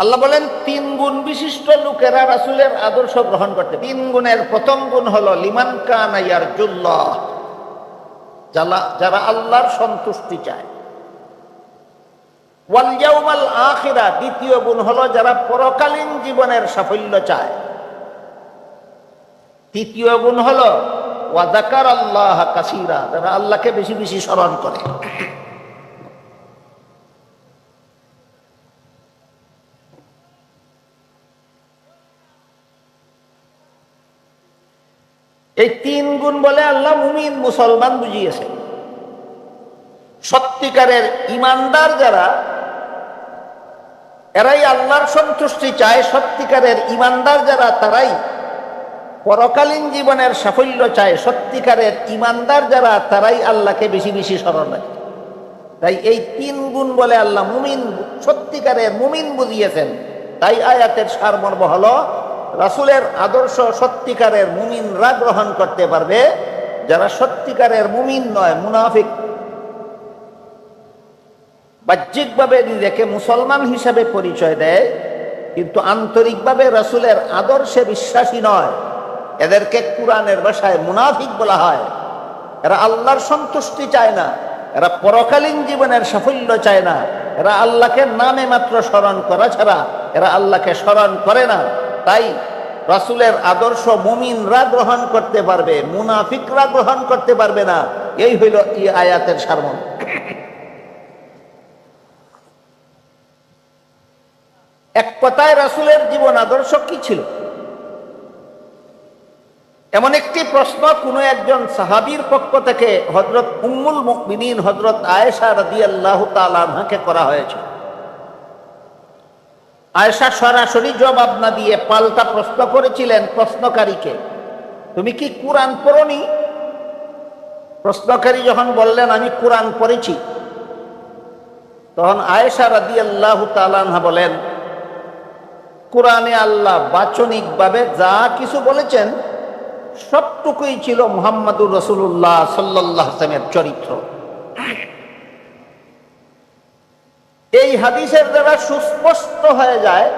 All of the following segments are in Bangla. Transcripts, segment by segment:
আল্লাহ বলেন, তিন গুণ বিশিষ্ট লোকেরা রাসুলের আদর্শ গ্রহণ করতে। তিন গুণের প্রথম গুণ হলো, লিমান কানাইয়ার জুল্লাহ যারা আল্লাহর সন্তুষ্টি চায়। ওয়াল আখিরা, দ্বিতীয় গুণ হলো, যারা পরকালীন জীবনের সাফল্য চায়। তৃতীয় গুণ হলো ওয়াদাকার আল্লাহ কাসিরা, যারা আল্লাহকে বেশি বেশি স্মরণ করে। এই তিন গুণ বলে আল্লাহ মুমিন মুসলমান বুঝিয়েছে। সত্যিকারের ইমানদার যারা, এরাই আল্লাহর সন্তুষ্টি চায়। সত্যিকারের ইমানদার যারা, তারাই পরকালীন জীবনের সাফল্য চায়। সত্যিকারের ইমানদার যারা, তারাই আল্লাহকে বেশি বেশি স্মরণ রাখে। তাই এই তিন গুণ বলে আল্লাহ মুমিন সত্যিকারের মুমিন বুঝিয়েছেন। তাই আয়াতের সারমর্ম হলো রাসুলের আদর্শ সত্যিকারের মুমিনরা গ্রহণ করতে পারবে। যারা সত্যিকারের মুমিন নয়, মুনাফিক। বাহ্যিকভাবে নিজেকে মুসলমান হিসাবে পরিচয় দেয়, কিন্তু আন্তরিকভাবে রাসুলের আদর্শে বিশ্বাসী নয়। এদেরকে কোরআনের ভাষায় মুনাফিক বলা হয়। এরা আল্লাহর সন্তুষ্টি চায় না। এরা পরকালীন জীবনের সাফল্য চায় না। এরা আল্লাহকে নামে মাত্র স্মরণ করা ছাড়া এরা আল্লাহকে স্মরণ করে না। তাই রাসুলের আদর্শ মুমিনরা গ্রহণ করতে পারবে, মুনাফিকরা গ্রহণ করতে পারবে না। এই হইল এই আয়াতের সারমন এক কথায় রাসুলের জীবন আদর্শ কি ছিল? এমন একটি প্রশ্ন কোন একজন সাহাবির পক্ষ থেকে হজরত উম্মুল মুকমিনিন হজরত আয়েশা রাদি আল্লাহ তালাকে করা হয়েছে আয়েশা সরাসরি জবাব না দিয়ে পাল্টা প্রশ্ন করেছিলেন প্রশ্নকারীকে। তুমি কি কোরআন পড়নি? প্রশ্নকারী যখন বললেন, আমি কোরআন পড়েছি। তখন আয়েশা রাদি আল্লাহ তালানহা বলেন, কোরআনে আল্লাহ বাচনিকভাবে যা কিছু বলেছেন, সবটুকুই ছিল মোহাম্মদুর রসুল্লাহ সাল্লাহ চরিত্র। এই হাদিসের দ্বারা সুস্পষ্ট হয়ে যায়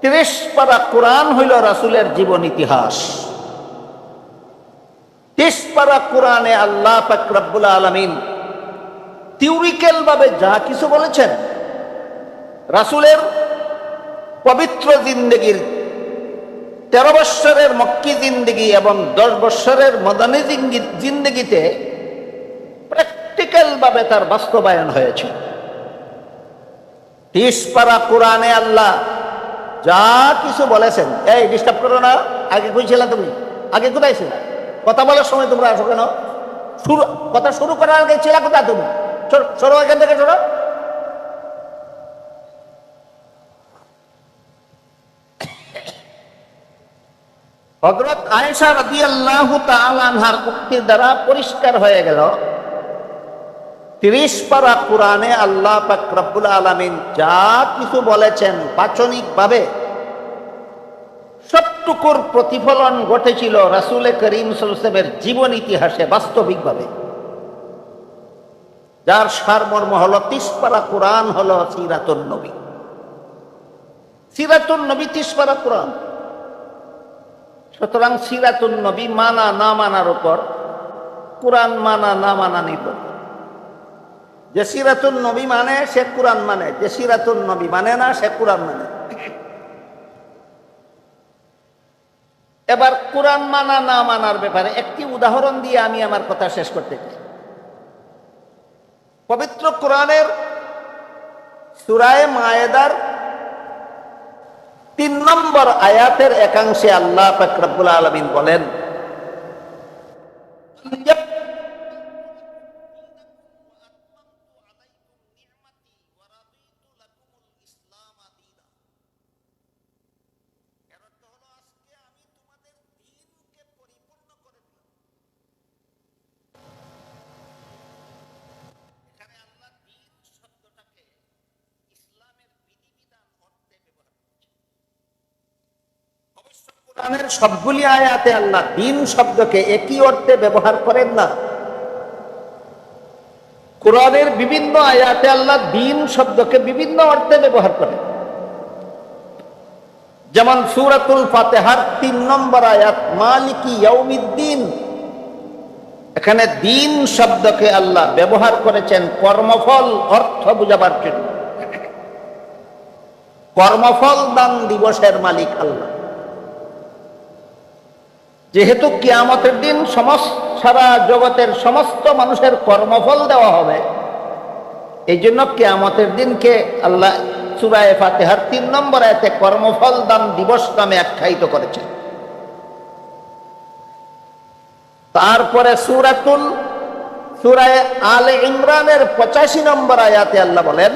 ত্রিশ পারা কোরআন হইল রাসুলের জীবন ইতিহাস। ত্রিশ পারা কোরআনে আল্লাহ ফাকরাবুল আলমিন থিওরিক্যাল ভাবে যা কিছু বলেছেন, রাসুলের পবিত্র জিন্দগির তেরো বৎসরের মক্কি জিন্দগি এবং দশ বৎসরের মদানী জিন্দগিতে প্র্যাকটিক্যাল ভাবে তার বাস্তবায়ন হয়েছে। তিসপাড়া কোরআনে আল্লাহ যা কিছু বলেছেন। এই ডিস্টার্ব করো না। আগে কইছিলা তুমি? আগে কোথায় ছিল কথা বলার সময় তোমরা আসো কেন? শুরু কথা শুরু করার আগে ছিল কোথায় তুমি? সরো এখান থেকে, সরো। হজরত আয়েশা রাদি আল্লাহ তালানহার উক্তির দ্বারা পরিষ্কার হয়ে গেল। তিরিশ পারা কোরআনে আল্লাহ পাকরাবুল আলমিন যা কিছু বলেছেন বাচনিক ভাবে সবটুকুর প্রতিফলন ঘটেছিল রাসুল করিম সাল্লামের জীবন ইতিহাসে বাস্তবিকভাবে। যার সারমর্ম হল তিসপারা কোরআন হল সিরাতুল নবী। সিরাতুল নবী তিসপারা কোরআন। সুতরাং সিরাতুল নবী মানা না মানার উপর কোরআন মানা না মানা নির্ভর যে সিরাতুল নবী মানে সে কোরআন মানে। যে সিরাতুল নবী মানে না সে কোরআন মানে। এবার কোরআন মানা না মানার ব্যাপারে একটি উদাহরণ দিয়ে আমি আমার কথা শেষ করতে চাই। পবিত্র কোরআনের সুরায় মায়েদার তিন নম্বর আয়াতের একাংশে আল্লাহ ফাকরাবুল আলমিন বলেন কোরআনের সবগুলি আয়াতে আল্লাহ দিন শব্দকে একই অর্থে ব্যবহার করেন না। কোরআনের বিভিন্ন আয়াতে আল্লাহ দিন শব্দকে বিভিন্ন অর্থে ব্যবহার করেন। যেমন সুরাতুল ফাতেহার তিন নম্বর আয়াত, মালিকি ইয়াউমিদ্দিন। এখানে দিন শব্দকে আল্লাহ ব্যবহার করেছেন কর্মফল, অর্থ বুঝাবার জন্য। কর্মফল দান দিবসের মালিক আল্লাহ। যেহেতু কিয়ামতের দিন সমস্ত সারা জগতের সমস্ত মানুষের কর্মফল দেওয়া হবে এই জন্য কেয়ামতের দিনকে আল্লাহ সুরায় ফাতেহার তিন নম্বর আয়তে কর্মফল দান দিবস নামে আখ্যায়িত করেছেন। তারপরে সুরাতুল, সুরায় আলে ইমরানের পঁচাশি নম্বর আয়াতে আল্লাহ বলেন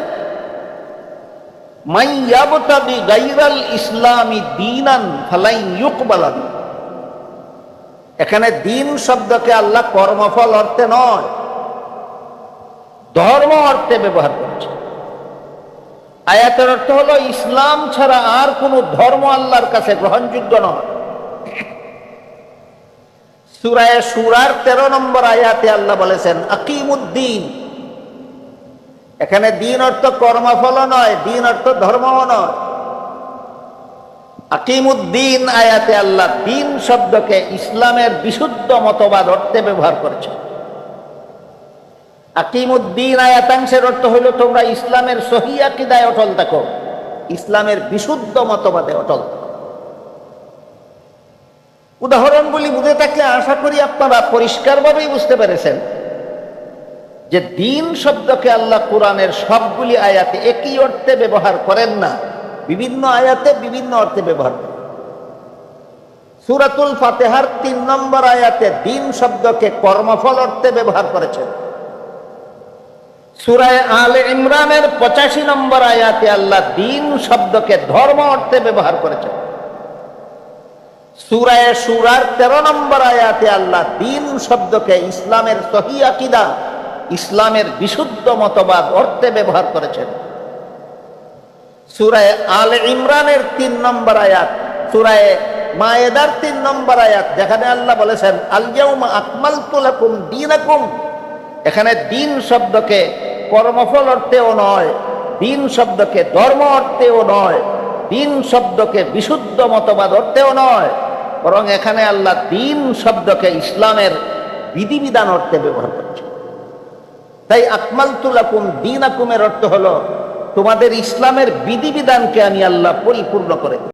মাইয়াবতাবি গাইরাল ইসলামী দিনান ফালাই ইউকবালান। এখানে দিন শব্দকে আল্লাহ কর্মফল অর্থে নয়, ধর্ম অর্থে ব্যবহার করছে। আয়াতের অর্থ হলো, ইসলাম ছাড়া আর কোনো ধর্ম আল্লাহর কাছে গ্রহণযোগ্য নয়। সুরায় সুরার তেরো নম্বর আয়াতে আল্লাহ বলেছেন, আকিমুদ্দিন। এখানে দিন অর্থ কর্মফল নয়, দিন অর্থ ধর্মও নয়। আকিমুদ্দিন আয়াতে আল্লাহ দিন শব্দকে ইসলামের বিশুদ্ধ মতবাদ অর্থে ব্যবহার করেছে আকিমুদ্দিন আয়াতাংশের অর্থ হইল তোমরা ইসলামের সহি আকিদায় অটল থাকো, ইসলামের বিশুদ্ধ মতবাদে অটল উদাহরণগুলি বুঝে থাকলে আশা করি আপনারা পরিষ্কারভাবেই বুঝতে পেরেছেন যে দিন শব্দকে আল্লাহ কোরআনের সবগুলি আয়াতে একই অর্থে ব্যবহার করেন না। বিভিন্ন আয়াতে বিভিন্ন অর্থে ব্যবহার করে। সুরাতুল ফাতেহার তিন নম্বর আয়াতে দিন শব্দকে কর্মফল অর্থে ব্যবহার করেছেন। সুরায় আলে ইমরানের পঁচাশি নম্বর আয়াতে আল্লাহ দিন শব্দকে ধর্ম অর্থে ব্যবহার করেছেন। সুরায় সুরার তেরো নম্বর আয়াতে আল্লাহ দিন শব্দকে ইসলামের সহি আকিদা, ইসলামের বিশুদ্ধ মতবাদ অর্থে ব্যবহার করেছেন। সুরায় আল ইমরানের তিন নম্বর আয়াত, সুরায় মায়েদার তিন নম্বর আয়াত। যেখানে আল্লাহ বলেছেন আলিয়াউমা আকমাল তুলাকুম দিনাকুম। এখানে দিন শব্দকে কর্মফল অর্থেও নয়, দিন শব্দকে ধর্ম অর্থেও নয়, দিন শব্দকে বিশুদ্ধ মতবাদ অর্থেও নয়। বরং এখানে আল্লাহ দিন শব্দকে ইসলামের বিধিবিধান অর্থে ব্যবহার করছে তাই আকমাল তুলাকুম দিন আকুমের অর্থ হলো তোমাদের ইসলামের বিধিবিধানকে আমি আল্লাহ পরিপূর্ণ করে।